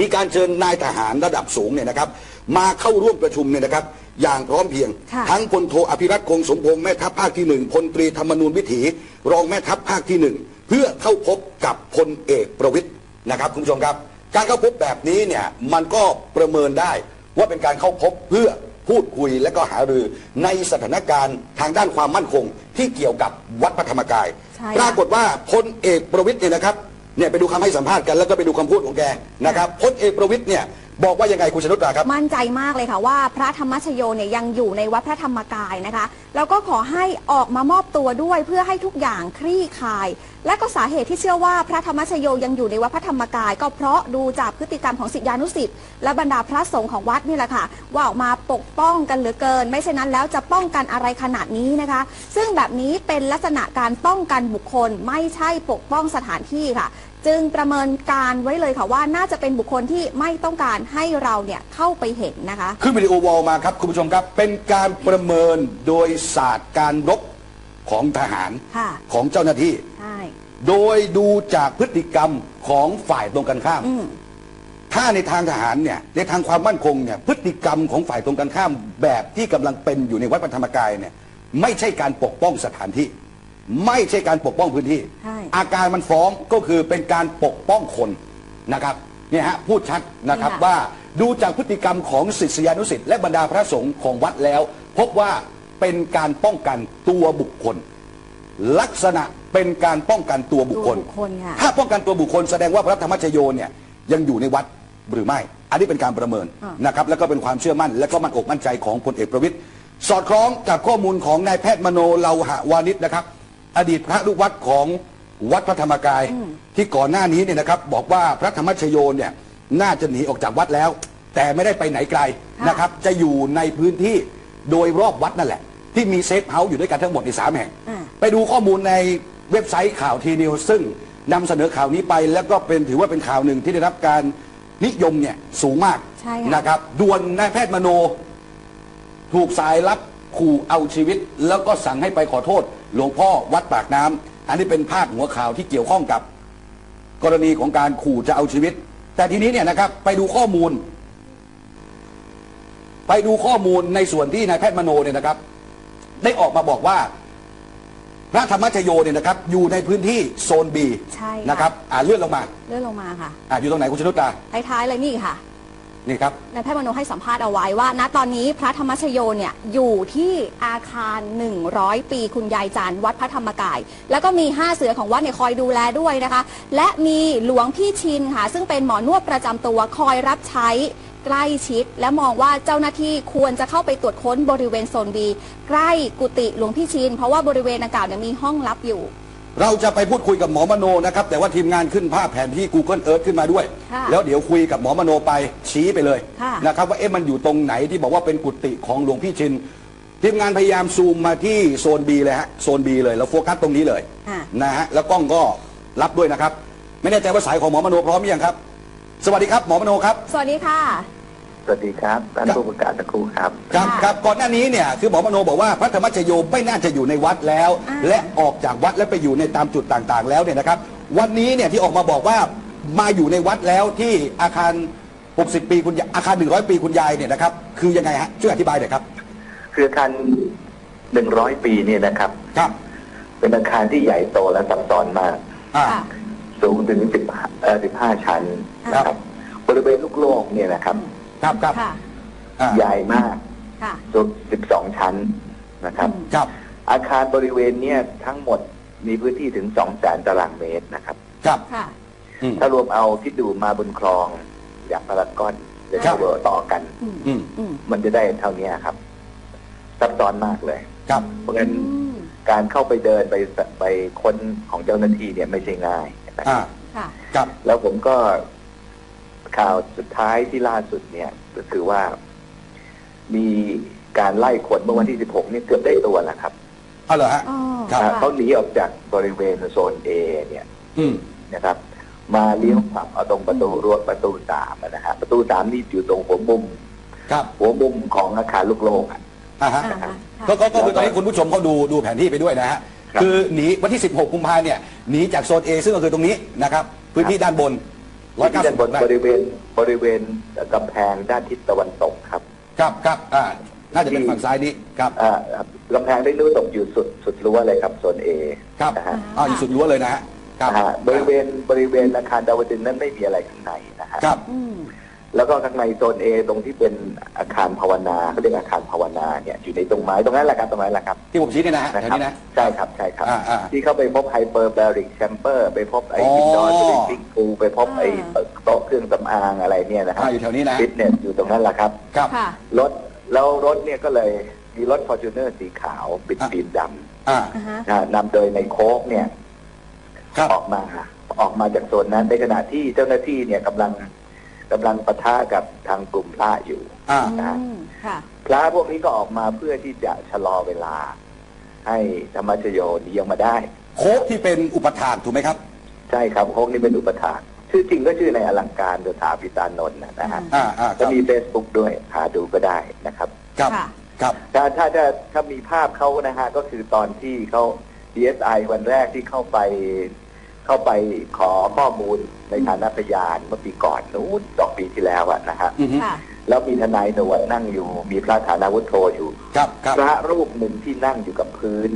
มีการเชิญนายทหารระดับสูงเนี่ยนะครับ มาเข้าร่วมประชุมเนี่ยนะครับ อย่างพร้อมเพรียง ค่ะ ทั้งพลโทอภิรัตคงสมพงษ์แม่ทัพภาคที่หนึ่งพลตรีธรรมนูญวิถี รองแม่ทัพภาคที่หนึ่งเพื่อเข้าพบกับพลเอกประวิตยนะครับคุณผู้ชมครับ การเข้าพบแบบนี้เนี่ยมันก็ประเมินได้ว่าเป็นการเข้าพบเพื่อพูดคุยและก็หารือในสถานการณ์ทางด้านความมั่นคงที่เกี่ยวกับวัดพระธรรมกาย ใช่ปรากฏว่าพลเอกประวิตยเนี่ยนะครับ เนี่ยไปดูคำให้สัมภาษณ์กันแล้วก็ไปดูคำพูดของแกนะครับพลเอกประวิตยเนี่ยบอกว่ายังไงคุณชนุตราครับ มั่นใจมากเลยค่ะว่าพระธรรมชโยเนี่ยยังอยู่ในวัดพระธรรมกายนะคะ แล้วก็ขอให้ออกมามอบตัวด้วยเพื่อให้ทุกอย่างคลี่คลาย และก็สาเหตุที่เชื่อว่าพระธรรมชโยยังอยู่ในวัดพระธรรมกาย ก็เพราะดูจากพฤติกรรมของศิษยานุศิษย์และบรรดาพระสงฆ์ของวัดนี่แหละค่ะ ว่าออกมาปกป้องกันเหลือเกิน ไม่เช่นนั้นแล้วจะป้องกันอะไรขนาดนี้นะคะ ซึ่งแบบนี้เป็นลักษณะการป้องกันบุคคลไม่ใช่ปกป้องสถานที่ค่ะ จึงประเมินการไว้เลยค่ะว่าน่าจะเป็นบุคคลที่ไม่ต้องการให้เราเนี่ยเข้าไปเห็นนะคะ ขึ้นวิดีโอวอลมาครับคุณผู้ชมครับ เป็นการประเมินโดยศาสตร์การรบของทหารค่ะของเจ้าหน้าที่ ใช่โดยดูจากพฤติกรรมของฝ่ายตรงกันข้าม อืม ถ้าในทางทหารเนี่ยในทางความมั่นคงเนี่ยพฤติกรรมของฝ่ายตรงกันข้ามแบบที่กำลังเป็นอยู่ในวัดพระธรรมกายเนี่ยไม่ใช่การปกป้องสถานที่ ไม่ใช่การปกป้องพื้นที่ ใช่ อาการมันฟ้องก็คือเป็นการปกป้องคนนะครับเนี่ยฮะพูดชัดนะครับนี่ค่ะ ว่าดูจากพฤติกรรมของศิษยานุศิษย์และบรรดาพระสงฆ์ของวัดแล้ว พบว่าเป็นการป้องกันตัวบุคคล ลักษณะเป็นการป้องกันตัวบุคคล ตัวบุคคลค่ะ ถ้าป้องกันตัวบุคคลแสดงว่าพระธรรมชโยเนี่ยยังอยู่ในวัดหรือไม่ อันนี้เป็นการประเมินอ่านนะครับแล้วก็เป็นความเชื่อมั่น และก็มั่นอกมั่นใจของพลเอกประวิตยสอดคล้องกับข้อมูลของนายแพทย์มโนเลาหะวานิชนะครับ อดีตพระลูกวัดของ วัดพระธรรมกายที่ก่อนหน้านี้เนี่ยนะครับ บอกว่าพระธรรมชโยเนี่ยน่าจะหนีออกจากวัดแล้ว แต่ไม่ได้ไปไหนไกลค่ะนะครับ จะอยู่ในพื้นที่โดยรอบวัดนั่นแหละ ที่มีเซฟเฮาส์อยู่ด้วยกันทั้งหมดในสามแห่งอ่าไปดูข้อมูลในเว็บไซต์ข่าวทีนิวซึ่งนำเสนอข่าวนี้ไป แล้วก็เป็นถือว่าเป็นข่าวหนึ่งที่ได้รับการนิยมเนี่ยสูงมากใช่ค่ะนะครับด่วนนายแพทย์มโน ถูกสายลับขู่เอาชีวิต แล้วก็สั่งให้ไปขอโทษ หลวงพ่อวัดปากน้ำ อันนี้เป็นภาพหัวข่าวที่เกี่ยวข้องกับ กรณีของการขู่จะเอาชีวิต แต่ทีนี้เนี่ยนะครับ ไปดูข้อมูล ไปดูข้อมูลในส่วนที่นายแพทย์มโนเนี่ยนะครับ ได้ออกมาบอกว่า พระธรรมชโยเนี่ยนะครับ อยู่ในพื้นที่โซนบีใช่ค่ะ นะครับ อ่าเลื่อนลงมาเลื่อนลงมาค่ะ อ่าอยู่ตรงไหนคุณชนุตราท้ายๆเลยนี่ค่ะ นี่ครับนายแพทย์มโนให้สัมภาษณ์เอาไว้ว่า ณตอนนี้พระธรรมชโยเนี่ยอยู่ที่อาคาร 100 ปีคุณยายจันวัดพระธรรมกาย แล้วก็มี 5 เสือของวัดเนี่ยคอยดูแลด้วยนะคะ และมีหลวงพี่ชินค่ะ ซึ่งเป็นหมอนวดประจำตัวคอยรับใช้ใกล้ชิด และมองว่าเจ้าหน้าที่ควรจะเข้าไปตรวจค้นบริเวณโซนบีใกล้กุฏิหลวงพี่ชิน เพราะว่าบริเวณดังกล่าวเนี่ยมีห้องลับอยู่ เราจะไปพูดคุยกับหมอมโนนะครับ แต่ว่าทีมงานขึ้นภาพแผนที่ Google Earth ขึ้นมาด้วย ค่ะแล้วเดี๋ยวคุยกับหมอมโนไปชี้ไปเลยค่ะ นะครับว่าเอ๊ะมันอยู่ตรงไหนที่บอกว่าเป็นกุฏิของหลวงพี่ชิน ทีมงานพยายามซูมมาที่โซน B เลยฮะโซน B เลยแล้วโฟกัสตรงนี้เลยอะ นะฮะแล้วกล้องก็รับด้วยนะครับ ไม่แน่ใจว่าสายของหมอมโนพร้อมหรือยังครับ สวัสดีครับหมอมโนครับ สวัสดีค่ะ สวัสดีครับท่านผู้ประกาศตะครูครับ ครับค่ะครับก่อนหน้านี้เนี่ยคือหมอมโนบอกว่าพระธรรมชโยไม่น่าจะอยู่ในวัดแล้ว อ่า และออกจากวัดและไปอยู่ในตามจุดต่างๆ แล้วเนี่ยนะครับ วันนี้เนี่ยที่ออกมาบอกว่ามาอยู่ในวัดแล้วที่อาคาร 60 ปีคุณยายอาคาร 100 ปีคุณยายเนี่ยนะครับคือยังไงฮะช่วยอธิบายหน่อยครับคืออาคารหนึ่งร้อยปีเนี่ยนะครับ ครับเป็นอาคารที่ใหญ่โตและซับซ้อนมาก อ่า ค่ะ สูงถึงสิบเอ่อสิบห้าชั้นนะคครัรับบบริเวณลูกโลกเนี่ยนะครับ ครับครับค่ะอ่าใหญ่มากค่ะ สูงสิบสองชั้นนะครับ อืม ครับอาคารบริเวณเนี่ยทั้งหมดมีพื้นที่ถึงสองแสนตารางเมตรนะครับ ครับค่ะ อืม ถ้ารวมเอาคิดดูมาบนคลองอย่างพารากอนเดนครับเวอร์ต่อกัน อืมอืมอืมมันจะได้เท่านี้ครับ ซับซ้อนมากเลย ครับ เพราะฉะนั้นอืมการเข้าไปเดินไปสไปค้นของเจ้าหน้าที่เนี่ยไม่ใช่ง่ายนะคอ่ารับค่ะ ครับ แล้วผมก็ ข่าวสุดท้ายที่ล่าสุดเนี่ย ก็คือว่า มีการไล่คนเมื่อวันที่ 16เนี่ยเกือบได้ตัวแล้วครับเอาเหรอฮะอ๋อครับค่ะเขาหนีออกจากบริเวณโซนเอเนี่ยอืมนะครับ มาเลี้ยวขวับเอาตรงประตูรั้วประตูสามอะนะฮะประตูสามนี่อยู่ตรงหัวมุม ครับหัวมุมของอาคารลูกโลกอะอ่าฮะ อ่าฮะก็ก็ก็คือตอนนี้คุณผู้ชมเขาดูดูแผนที่ไปด้วยนะฮะครับคือหนีวันที่ 16 กุมภาเนี่ยหนีจากโซน A ซึ่งก็คือตรงนี้นะครับ พื้นที่ด้านบน ร้อยเก้าที่สิด้าบนบนบริเวณบริเวณกำแพงด้านทิศตะวันตกครับ ครับครับอ่าน่าจะเป็นฝั่งซ้ายนี้ครับอ่ากำแพงได้นู้นตกอยู่สุดสุดรั้วเลยครับโซนเอครับนะฮะอ่าอยู่สุดรั้วเลยนะฮะครับนะฮะบริเวณบริเวณอาคารดาวดึงส์นั้นไม่มีอะไรข้างในนะฮะครับอืม แล้วก็ข้างในโซนเอตรงที่เป็นอาคารภาวนาเขาเรียกอาคารภาวนาเนี่ยอยู่ในตรงไม้ตรงนั้นแหละครับตรงนั้นแหละครับ ที่ผมชี้เนี่ยนะฮะนะแถวครับนี้นะ ใช่ครับใช่ครับ อ่าอ่า ที่เข้าไปพบไฮเปอร์แบริกแชมเปอร์ไปพบไอ้อ๋ออินดอร์สวิมมิ่งพูลไปพบไอ้อ่าโต๊ะเครื่องสำอางอะไรเนี่ยนะครัอ่าบอยู่แถวนี้นะฟิตเนสอยู่ตรงนั้นแหละครับ ครับ ค่ะ รถแล้วรถเนี่ยก็เลยมีรถฟอร์จูเนอร์สีขาวปิดอะ ฟิล์มดอ่า อ่าฮะำนะฮะนำโดยในโค้กเนี่ย ครับ ออกมาออกมาจากโซนนั้นในขณะที่เจ้าหน้าที่เนี่ยกำลัง กำลังปะทะกับทางกลุ่มพระอยู่อ่าอืมค่ะพระพวกนี้ก็ออกมาเพื่อที่จะชะลอเวลา ให้ธรรมชโยหนีออกมาได้ โค้กที่เป็นอุปทานถูกไหมครับ ใช่ครับโค้กนี่เป็นอุปถากชื่อจริงก็ชื่อในอลังการโดยถาพิตานนท์นะนะฮะอ่าอ่าคจะรับมีเฟซบุ๊กด้วยหาดูก็ได้นะครับ ครับค่ะ ครับ ถ้าถ้าถ้าถ้ามีภาพเขานะฮะก็คือตอนที่เขา DSI วันแรกที่เข้าไป เข้าไปขอข้อมูลในฐานะพยานเมื่อปีก่อนนู้นสองปีที่แล้วอะนะฮะอือฮึค่ะ แล้วมีทนายหนวดนั่งอยู่ มีพระฐานาวุฒโธอยู่ ครับครับ พระรูปหนึ่งที่นั่งอยู่กับพื้น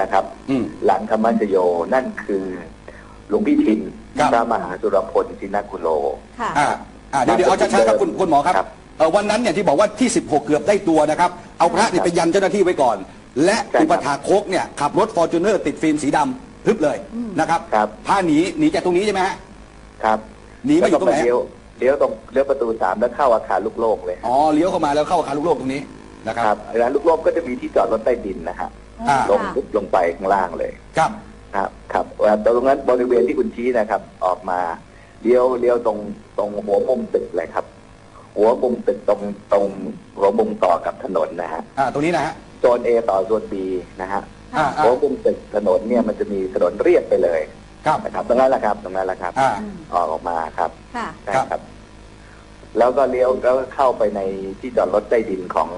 นะครับ อืม หลังธรรมชโยนั่นคือหลวงพี่ทินครับ พระมหาสุรพลชินกุโล ค่ะ อ่าอ่าเดี๋ยวเดี๋ยวเอาช้าๆครับคุณคุณหมอครับครับเอ่อวันนั้นเนี่ยที่บอกว่าที่ 16 เกือบได้ตัวนะครับ เอาพระเนี่ยไปยันเจ้าหน้าที่ไว้ก่อน และใช่ครับ อุปถาโคกเนี่ยขับรถฟอร์จูเนอร์ติดฟิล์มสีดำ พึบเลยนะครับครับ พาหนีหนีจากตรงนี้ใช่ไหมฮะครับหนีมาอยู่ตรงไหนแล้วก็เลี้ยวเลี้ยวตรงเลี้ยวประตูสามแล้วเข้าอาคารลูกโลกเลยอ๋อเลี้ยวเข้ามาแล้วเข้าอาคารลูกโลกตรงนี้นะคครัรับบอาคารลูกโลกก็จะมีที่จอดรถใต้ดินนะฮะอ่าลงปุ๊บลงไปข้างล่างเลย ครับ ครับครับแล้วตรงนั้นบริเวณที่คุณชี้นะครับ ออกมาเลี้ยวเลี้ยวตรงตรงหัวมุมตึกเลยครับ หัวมุมตึกตรงตรงหัวมุมต่อกับถนนนะฮะอ่าตรงนี้นะฮะโซน A ต่อโซน B นะฮะ อ่าอ่าหัวมุมตึกถนนเนี่ยมันจะมีถนนเรียบไปเลยครับ นะครับตรงนั้นแหละครับตรงนั้นแหละครับอ่าอืมออกออกมาครับค่ะ ใช่ครับ ครับ แล้วก็เลี้ยวแล้วก็เข้าไปในที่จอดรถใต้ดินของ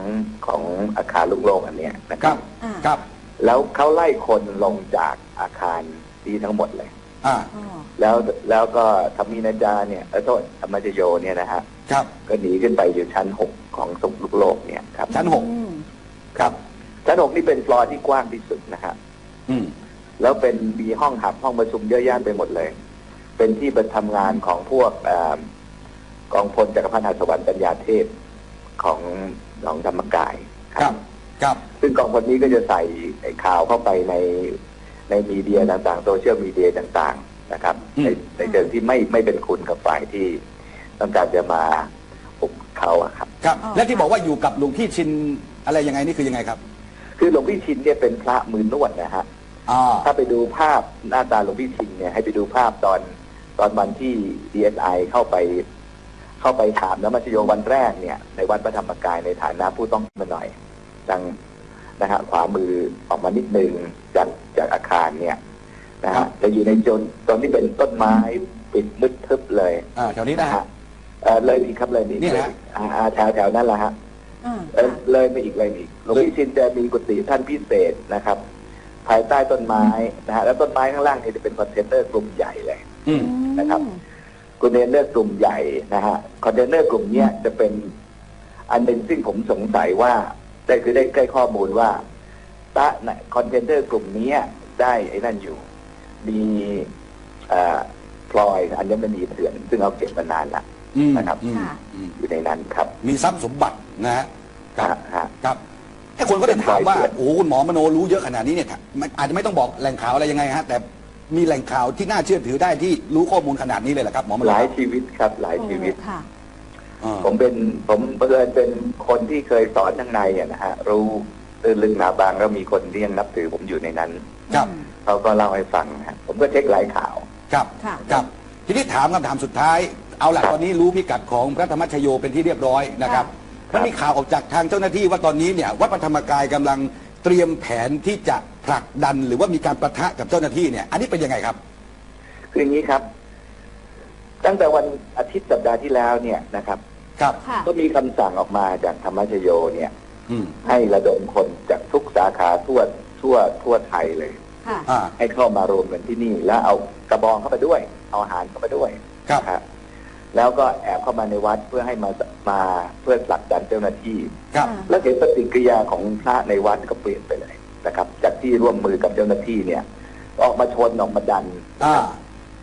ของอาคารลูกโลกอันเนี้ยนะคครัรับ บ อ่าครับ แล้วเขาไล่คนลงจากอาคารนี้ทั้งหมดเลย อ่า อ๋อแล้วแล้วก็ธรรมีนาจาเนี่ยเออโทษธรรมจโยเนี่ยนะฮะครับ ก็หนีขึ้นไปอยู่ชั้นหกของสุขลูกโลกเนี่ยครับชั้นหก อืม ครับ ชั้นหกนี่เป็นฟลอร์ที่กว้างที่สุดนะฮะอืมแล้วเป็นมีห้องหับห้องประชุมเยอะแยะไปหมดเลย เป็นที่ประทำงานของพวกเอ่อกองพลจักรพันธ์หัสวรรค์ปัญญาเทพของของธรรมกายครับ ครับ ซึ่งกองพลนี้ก็จะใส่ไอ้ข่าวเข้าไปในในมีเดียต่างๆโซเชียลมีเดียต่างๆนะครับในในเชิงที่ไม่ไม่เป็นคุณกับฝ่ายที่ต้องการจะมาปลุกเขาอะครับ ครับอ๋อและที่บอกว่าอยู่กับหลวงพี่ชินอะไรยังไงนี่คือยังไงครับ คือหลวงพี่ชินเนี่ยเป็นพระมือนวดนะฮะอ่าถ้าไปดูภาพหน้าตาหลวงพี่ชินเนี่ยให้ไปดูภาพตอนตอนวันที่ DSI เข้าไป เข้าไปถามน้ำมัชโยวันแรกเนี่ยในวัดพระธรรมกายในฐานะผู้ต้องมาหน่อยดังนะฮะขวามือออกมานิดนึงจากจากอาคารเนี่ยนะครัฮะบ จะอยู่ในจนตอนที่เป็นต้นไม้ปิดมืดทึบเลยอ่าแถวนี้นะฮะ เอ่อเลยอีกครับเลยอีกเนี่ยเลยฮะอีกอ่าอ่าแถวแถวนั้นแหละฮะอ่า เอ่อเลยไปอีกเลยอีกหลวงพี่ชินจะมีกุฏิท่านพิเศษนะครับ ภายใต้ต้นไม้นะฮะแล้วต้นไม้ข้างล่างเนี่ยจะเป็นคอนเทนเนอร์กลุ่มใหญ่เลยอืมนะครับคอนเทนเนอร์กลุ่มใหญ่นะฮะคอนเทนเนอร์กลุ่มเนี้ยจะเป็น อันหนึ่งซึ่งผมสงสัยว่าได้คือได้ใกล้ข้อมูลว่าตะนะคอนเทนเนอร์กลุ่มเนี้ยได้ไอ้นั่นอยู่ มีเอ่อพลอยอัญมณีเถื่อนซึ่งเอาเก็บมานานละ อืมนะครับอืมค่ะ อืมอยู่ในนั้นครับ มีทรัพย์สมบัตินะฮะครับฮะฮะครับไอ้คนก็จะถามว่าเป็นฝ่ายเปลี่ยนโอ้โหคุณหมอมโนรู้เยอะขนาดนี้เนี่ยมันอาจจะไม่ต้องบอกแหล่งข่าวอะไรยังไงฮะแต่มีแหล่งข่าวที่น่าเชื่อถือได้ที่รู้ข้อมูลขนาดนี้เลยเหรอครับหมอมโนหลายชีวิตครับหลายชีวิตค่ะ อ่า ผมเป็นผมเพื่อนเป็นคนที่เคยสอนข้างในอะนะฮะรู้ตื้นลึกหนาบางแล้วมีคนที่ยังนับถือผมอยู่ในนั้นครับ เขาก็เล่าให้ฟังนะฮะผมก็เช็คหลายข่าว ครับ ค่ะ ครับ ทีนี้ถามคำถามสุดท้าย เอาล่ะครับตอนนี้รู้พิกัดของพระธรรมชโยเป็นที่เรียบร้อยนะครับครับมันมีข่าวออกจากทางเจ้าหน้าที่ว่าตอนนี้เนี่ยวัดพระธรรมกายกำลังเตรียมแผนที่จะผลักดันหรือว่ามีการประทะกับเจ้าหน้าที่เนี่ยอันนี้เป็นยังไงครับ คืออย่างนี้ครับ ตั้งแต่วันอาทิตย์สัปดาห์ที่แล้วเนี่ยนะครับ ครับ ค่ะ ก็มีคำสั่งออกมาจากธรรมชโยเนี่ย อืมให้ระดมคนจากทุกสาขาทั่วทั่วทั่วไทยเลย ค่ะ อ่าให้เข้ามารวมกันที่นี่ แล้วเอากระบองเข้าไปด้วย เอาอาหารเข้าไปด้วยครับ นะฮะ แล้วก็แอบเข้ามาในวัดเพื่อให้มามาเพื่อผลักดันเจ้าหน้าที่ ครับอ่าแล้วเห็นปฏิกิริยาของพระในวัดก็เปลี่ยนไปเลยนะครับ จากที่ร่วมมือกับเจ้าหน้าที่เนี่ย ออกมาชนออกมาดันอ่า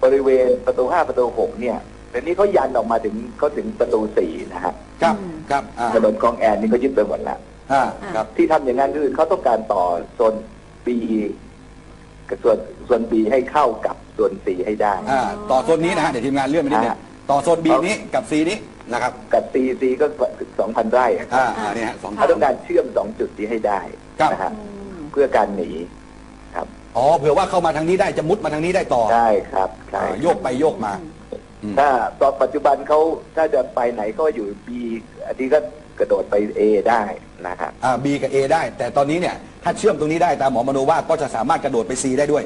บริเวณประตูห้าประตูหกเนี่ยเดี๋ยวนี้เขายันออกมาถึงเขาถึงประตูสี่นะฮะครับครับ อ่า ถนนคลองแอนนี่เขายึดไปหมดแล้ว อ่า ครับ ที่ทำอย่างนั้นคือเขาต้องการต่อโซน B กับส่วนส่วน B ให้เข้ากับส่วน C ให้ได้ อ่า ต่อโซนนี้นะฮะ เดี๋ยวทีมงานเลื่อนไปนิดนึง อ่า ต่อโซนบีนี้กับซีนี้นะครับกับ C C ก็สองพันไร่อะอ่าอ่านี่ฮะสองเขาต้องการเชื่อมสองจุดนี้ให้ได้ครับนะฮะอืมเพื่อการหนีครับอ๋อเผื่อว่าเข้ามาทางนี้ได้จะมุดมาทางนี้ได้ต่อใช่ครับใช่อ่าโยกไปโยกมาอืมถ้าตอนปัจจุบันเขาถ้าจะไปไหนก็อยู่ B อันนี้ก็กระโดดไป A ได้นะครับอ่า B กับ A ได้ แต่ตอนนี้เนี่ยถ้าเชื่อมตรงนี้ได้ตามหมอมโนว่าก็จะสามารถกระโดดไป C ได้ด้วย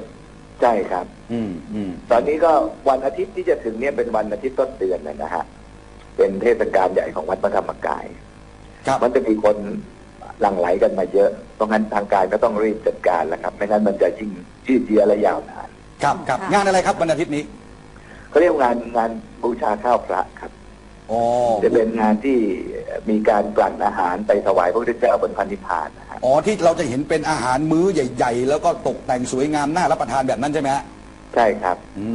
ใช่ครับ อืมอืมตอนนี้ก็วันอาทิตย์ที่จะถึงเนี่ยเป็นวันอาทิตย์ต้นเดือนเลยนะฮะเป็นเทศกาลใหญ่ของวัดพระธรรมกาย ครับมันจะมีคนหลั่งไหลกันมาเยอะตรงนั้นทางการก็ต้องรีบจัดการแล้วครับ ไม่งั้นมันจะยิ่งยืดเยื้อและยาวนานครับครับค่ะงานอะไรครับวันอาทิตย์นี้เขาเรียกว่างานงานบูชาข้าวพระครับ อ๋อจะเป็นงานที่มีการกลั่นอาหารไปถวายพระพุทธเจ้าบนพันธิพานนะฮะ อ๋อที่เราจะเห็นเป็นอาหารมื้อใหญ่ ๆ แล้วก็ตกแต่งสวยงามน่ารับประทานแบบนั้นใช่ไหมฮะใช่ครับอื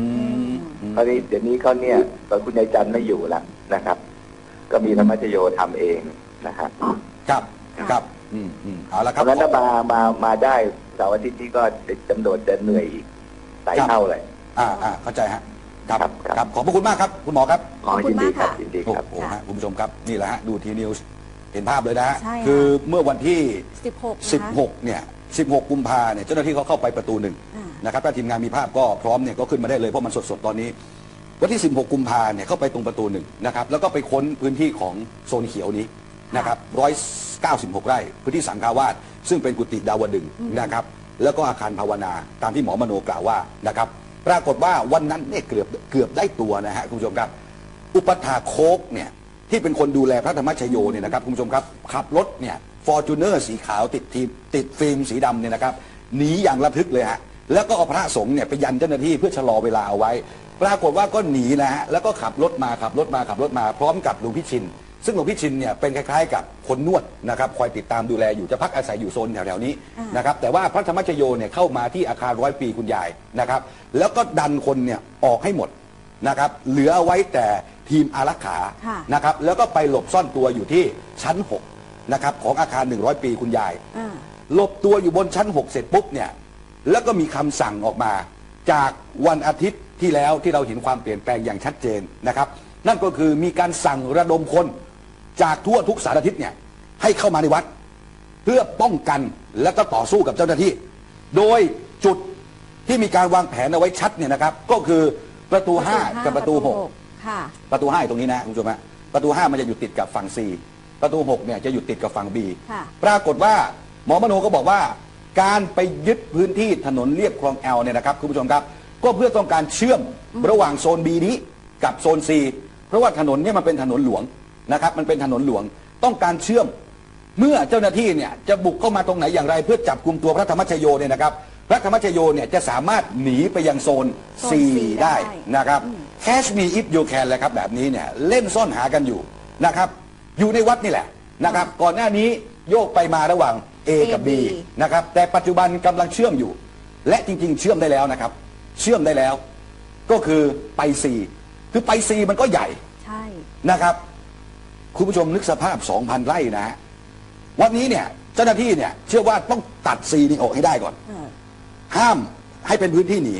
มอืมคราวนี้เดี๋ยวนี้เขาเนี่ยตอนคุณยายจันทร์ไม่อยู่แล้วนะครับ ก็มีธรรมชโยทำเองนะฮะครับครับอืมอืมเอาละเพครับ ราะงั้นถ้ามามามาได้เสาร์อาทิตย์นี้ก็จำโดดจะเหนื่อยอีกหลายเท่าเลย อ่าอ่าเข้าใจฮะครับครับครับ ครับขอบพระคุณมากครับ คุณหมอครับอ๋อขอบคุยิณนดีมากครับค่ะ ยินดีโอ้ครับโหฮะคุณผู้ชมครับ นี่แหละฮะ ดูทีนิวส์ เห็นภาพเลยนะฮะใช่ค่ะ คือเมื่อวันที่ 16นะคะ 16 เนี่ย 16 กุมภาเนี่ย เจ้าหน้าที่เขาเข้าไปประตูหนึ่งอ่านะครับถ้าทีมงานมีภาพก็พร้อมเนี่ยก็ขึ้นมาได้เลยเพราะมันสดๆ ตอนนี้ วันที่ 16 กุมภาเนี่ยเข้าไปตรงประตูหนึ่งนะครับ แล้วก็ไปค้นพื้นที่ของโซนเขียวนี้นะครับ 196 ไร่ พื้นที่สังฆาวาสซึ่งเป็นกุฏิดาวดึงส์นะครับ แล้วก็อาคารภาวนาตามที่หมอมโนกล่าวว่านะครับ ปรากฏว่าวันนั้นเนี่ยเกือบเกือบได้ตัวนะฮะคุณผู้ชมครับ อุปถาโคกเนี่ย ที่เป็นคนดูแลพระธรรมชโยเนี่ยนะครับคุณผู้ชมครับขับรถเนี่ยฟอร์จูเนอร์สีขาวติดทีติดฟิล์มสีดำเนี่ยนะครับหนีอย่างระทึกเลยฮะแล้วก็เอาพระสงฆ์เนี่ยไปยันเจ้าหน้าที่เพื่อชะลอเวลาเอาไว้ ปรากฏว่าก็หนีนะฮะแล้วก็ขับรถมาขับรถมาขับรถมาพร้อมกับหลวงพี่ชิน ซึ่งหลวงพี่ชินเนี่ยเป็นคล้ายๆ กับคนนวดนะครับคอยติดตามดูแลอยู่จะพักอาศัยอยู่โซนแถวๆนี้อ่านนะครับแต่ว่าพระธรรมชโยเนี่ยเข้ามาที่อาคารร้อยปีคุณยายนะครับแล้วก็ดันคนเนี่ยออกให้หมดนะครับเหลือเอาไว้แต่ ทีมอารักขาค่ะนะครับแล้วก็ไปหลบซ่อนตัวอยู่ที่ชั้น6นะครับของอาคาร 100 ปีคุณยาย อ่า หลบตัวอยู่บนชั้น 6 เสร็จปุ๊บเนี่ยแล้วก็มีคำสั่งออกมา จากวันอาทิตย์ที่แล้วที่เราเห็นความเปลี่ยนแปลงอย่างชัดเจนนะครับ นั่นก็คือมีการสั่งระดมคนจากทั่วทุกสารทิศเนี่ยให้เข้ามาในวัด เพื่อป้องกันและก็ต่อสู้กับเจ้าหน้าที่ โดยจุดที่มีการวางแผนเอาไว้ชัดเนี่ยนะครับ ก็คือประตู5กับประตู6 ค่ะ ประตู5อยู่ตรงนี้นะคุณผู้ชมฮะประตู5มันจะอยู่ติดกับฝั่ง C ประตู6เนี่ยจะอยู่ติดกับฝั่ง B ค่ะ ปรากฏว่าหมอมโนก็บอกว่า การไปยึดพื้นที่ถนนเรียบคลองแอลเนี่ยนะครับคุณผู้ชมครับ ก็เพื่อต้องการเชื่อมระหว่างโซน B นี้กับโซน C เพราะว่าถนนเนี่ยมันเป็นถนนหลวงนะครับมันเป็นถนนหลวงต้องการเชื่อม เมื่อเจ้าหน้าที่เนี่ยจะบุกเข้ามาตรงไหนอย่างไร เพื่อจับกลุ่มตัวพระธรรมชโยเนี่ยนะครับ พระธรรมชโยเนี่ยจะสามารถหนีไปยังโซน โซน C C ได้ ได้นะครับ Catch me if you can แหละครับแบบนี้เนี่ยเล่นซ่อนหากันอยู่นะครับ อยู่ในวัดนี่แหละนะครับ ก่อนหน้านี้โยกไปมาระหว่าง A กับ B A B นะครับ แต่ปัจจุบันกำลังเชื่อมอยู่ และจริง ๆ เชื่อมได้แล้วนะครับ เชื่อมได้แล้ว ก็คือไป C คือไป C มันก็ใหญ่ใช่ นะครับ คุณผู้ชมนึกสภาพ 2,000 ไร่นะฮะวันนี้เนี่ยเจ้าหน้าที่เนี่ยเชื่อว่าต้องตัดซีนี่ออกให้ได้ก่อนเออ ห้ามให้เป็นพื้นที่หนี